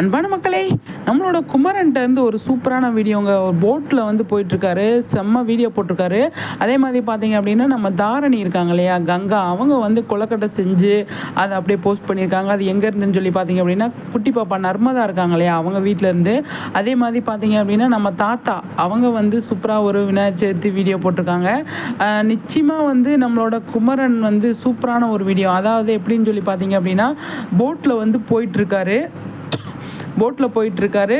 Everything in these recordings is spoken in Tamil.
அன்பான மக்களே நம்மளோட குமரன்ட்ட இருந்து ஒரு சூப்பரான வீடியோங்க ஒரு போட்டில் வந்து போயிட்டுருக்காரு செம்ம வீடியோ போட்டிருக்காரு. அதே மாதிரி பார்த்தீங்க அப்படின்னா நம்ம தாரணி இருக்காங்க இல்லையா கங்கா அவங்க வந்து கொலக்கட்டை செஞ்சு அதை அப்படியே போஸ்ட் பண்ணியிருக்காங்க. அது எங்கே இருந்துன்னு சொல்லி பார்த்தீங்க அப்படின்னா குட்டி பாப்பா நர்மதா இருக்காங்க இல்லையா அவங்க வீட்டில் இருந்து. அதே மாதிரி பார்த்தீங்க அப்படின்னா நம்ம தாத்தா அவங்க வந்து சூப்பராக ஒரு விநாயகர் சதுர்த்தி வீடியோ போட்டிருக்காங்க. நிச்சயமாக வந்து நம்மளோட குமரன் வந்து சூப்பரான ஒரு வீடியோ. அதாவது எப்படின்னு சொல்லி பார்த்தீங்க அப்படின்னா போட்டில் வந்து போயிட்டுருக்காரு. போட்டில் போயிட்டுருக்காரு.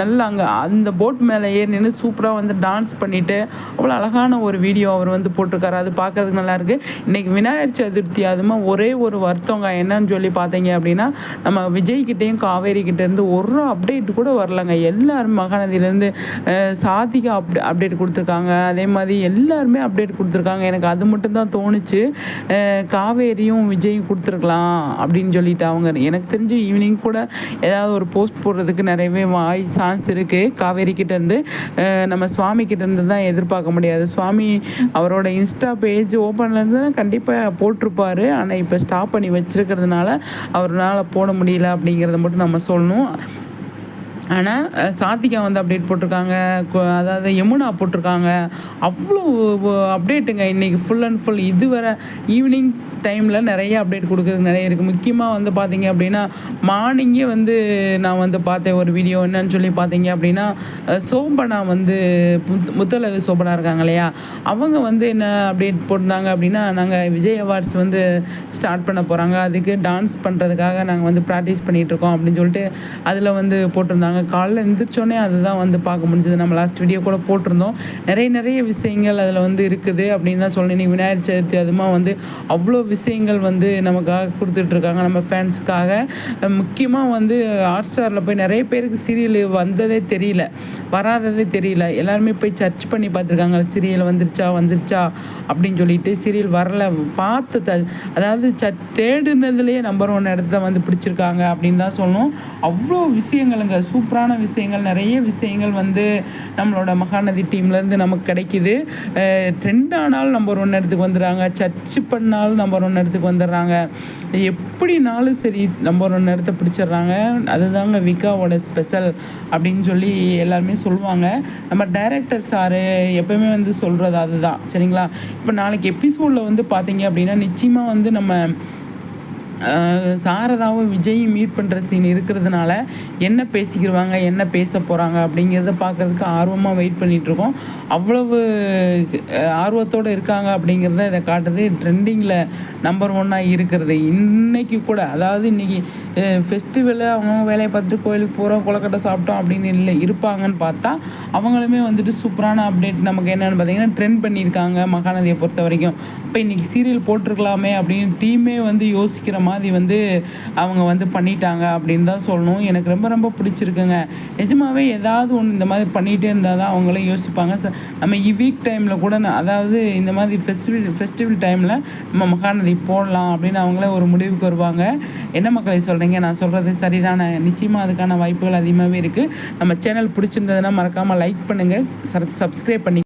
நல்லா அங்கே அந்த போட் மேலே ஏறி நின்று சூப்பராக வந்து டான்ஸ் பண்ணிவிட்டு அவ்வளோ அழகான ஒரு வீடியோ அவர் வந்து போட்டிருக்காரு. அது பார்க்கறதுக்கு நல்லாயிருக்கு இன்றைக்கி விநாயகர் சதுர்த்தி அதுமா ஒரே ஒரு வருத்தவங்க என்னன்னு சொல்லி பார்த்தீங்க அப்படின்னா நம்ம விஜய்கிட்டேயும் காவேரி கிட்டேருந்து ஒரு அப்டேட் கூட வரலங்க. எல்லாரும் மகாநதியிலேருந்து சாதிகா அப்டே அப்டேட் கொடுத்துருக்காங்க. அதே மாதிரி எல்லாருமே அப்டேட் கொடுத்துருக்காங்க. எனக்கு அது மட்டும் தான் தோணுச்சு காவேரியும் விஜயும் கொடுத்துருக்கலாம் அப்படின்னு சொல்லிட்டு அவங்க எனக்கு தெரிஞ்சு ஈவினிங் கூட ஏதாவது ஒரு போ போஸ்ட் போடுறதுக்கு நிறையவே வாய் சான்ஸ் இருக்குது காவேரி கிட்டேருந்து நம்ம சுவாமி கிட்டேருந்து தான் எதிர்பார்க்க முடியாது. சுவாமி அவரோட இன்ஸ்டா பேஜ் ஓப்பன்லேருந்து தான் கண்டிப்பாக போட்டிருப்பார். ஆனால் இப்போ ஸ்டாப் பண்ணி வச்சுருக்கிறதுனால அவரால் போட முடியல அப்படிங்கிறத மட்டும் நம்ம சொல்லணும். ஆனால் சாத்திகா வந்து அப்டேட் போட்டிருக்காங்க. அதாவது யமுனா போட்டிருக்காங்க. அவ்வளோ அப்டேட்டுங்க இன்றைக்கி ஃபுல் அண்ட் ஃபுல் இதுவரை ஈவினிங் டைமில் நிறைய அப்டேட் கொடுக்குறதுக்கு நிறைய இருக்குது முக்கியமாக வந்து பார்த்தீங்க அப்படின்னா மார்னிங்கே வந்து நான் வந்து பார்த்தேன் ஒரு வீடியோ என்னன்னு சொல்லி பார்த்தீங்க அப்படின்னா சோபனா வந்து முத்தலகு சோபனா இருக்காங்க இல்லையா? அவங்க வந்து என்ன அப்டேட் போட்டிருந்தாங்க அப்படின்னா நாங்கள் விஜய் அவார்ட்ஸ் வந்து ஸ்டார்ட் பண்ண போகிறாங்க அதுக்கு டான்ஸ் பண்ணுறதுக்காக நாங்கள் வந்து ப்ராக்டிஸ் பண்ணிகிட்ருக்கோம் அப்படின்னு சொல்லிட்டு அதில் வந்து போட்டிருந்தாங்க. நாங்கள் காலைல எழுந்திரிச்சோன்னே அதுதான் வந்து பார்க்க முடிஞ்சது. நம்ம லாஸ்ட் வீடியோ கூட போட்டிருந்தோம். நிறைய நிறைய விஷயங்கள் அதில் வந்து இருக்குது அப்படின்னு தான் சொல்லணும். இன்றைக்கி விநாயகர் சதுர்த்தி அதுமா வந்து அவ்வளோ விஷயங்கள் வந்து நமக்காக கொடுத்துட்ருக்காங்க. நம்ம ஃபேன்ஸுக்காக முக்கியமாக வந்து ஹாட் ஸ்டாரில் போய் நிறைய பேருக்கு சீரியல் வந்ததே தெரியல. வராததே தெரியல. எல்லாருமே போய் சர்ச் பண்ணி பார்த்துருக்காங்க. சீரியல் வந்துருச்சா வந்துருச்சா அப்படின்னு சொல்லிட்டு சீரியல் வரல. பார்த்து த அதாவது ச தேடுனதுலேயே நம்பர் ஒன் இடத்த வந்து பிடிச்சிருக்காங்க அப்படின்னு தான் சொல்லணும். அவ்வளோ விஷயங்களுங்க. சூப்பர் சூப்பரான விஷயங்கள் நிறைய விஷயங்கள் வந்து நம்மளோட மகாநதி டீம்லேருந்து நமக்கு கிடைக்கிது. ட்ரெண்ட் ஆனாலும் நம்பர் ஒன் இடத்துக்கு வந்துடுறாங்க. சர்ச் பண்ணாலும் நம்பர் ஒன் இடத்துக்கு வந்துடுறாங்க. எப்படினாலும் சரி நம்பர் ஒன் இடத்த பிடிச்சிடுறாங்க. அதுதாங்க விகாவோட ஸ்பெஷல் அப்படின்னு சொல்லி எல்லாருமே சொல்லுவாங்க. நம்ம டைரக்டர் சாரு எப்போயுமே வந்து சொல்கிறது அதுதான். சரிங்களா? இப்போ நாளைக்கு எபிசோடில் வந்து பார்த்தீங்க அப்படின்னா நிச்சயமாக வந்து நம்ம சாரதாவும் விஜயும் மீட் பண்ணுற சீன் இருக்கிறதுனால என்ன பேசிக்கிடுவாங்க என்ன பேச போகிறாங்க அப்படிங்கிறத பார்க்குறதுக்கு ஆர்வமாக வெயிட் பண்ணிகிட்ருக்கோம் அவ்வளவு ஆர்வத்தோடு இருக்காங்க அப்படிங்கிறத இதை காட்டுது. ட்ரெண்டிங்கில் நம்பர் ஒன்னாக இருக்கிறது. இன்றைக்கி கூட அதாவது இன்றைக்கி ஃபெஸ்டிவலு அவங்க வேலையை பார்த்துட்டு கோயிலுக்கு போகிறோம் கொலக்கட்டை சாப்பிட்டோம் அப்படின்னு இல்லை இருப்பாங்கன்னு பார்த்தா அவங்களுமே வந்துட்டு சூப்பரான அப்டேட் நமக்கு என்னென்னு பார்த்தீங்கன்னா ட்ரெண்ட் பண்ணியிருக்காங்க மகாநதியை பொறுத்த வரைக்கும் இப்போ இன்றைக்கி சீரியல் போட்டிருக்கலாமே அப்படின்னு டீமே வந்து யோசிக்கிற மாதிரி வந்து அவங்க வந்து பண்ணிட்டாங்க அப்படின்னு தான் சொல்லணும். எனக்கு ரொம்ப ரொம்ப பிடிச்சிருக்குங்க. நிஜமாகவே ஏதாவது ஒன்று இந்த மாதிரி பண்ணிகிட்டே இருந்தால் தான் அவங்களே யோசிப்பாங்க. நம்ம வீக் டைமில் கூட அதாவது இந்த மாதிரி ஃபெஸ்டிவல் ஃபெஸ்டிவல் டைமில் நம்ம மகாநதி போடலாம் அப்படின்னு அவங்களே ஒரு முடிவுக்கு வருவாங்க. என்ன மக்களை சொல்கிறீங்க நான் சொல்கிறது சரிதானே? நிச்சயமாக அதுக்கான வாய்ப்புகள் அதிகமாகவே இருக்குது நம்ம சேனல் பிடிச்சிருந்ததுன்னா மறக்காமல் லைக் பண்ணுங்கள் சப் சப்ஸ்கிரைப் பண்ணி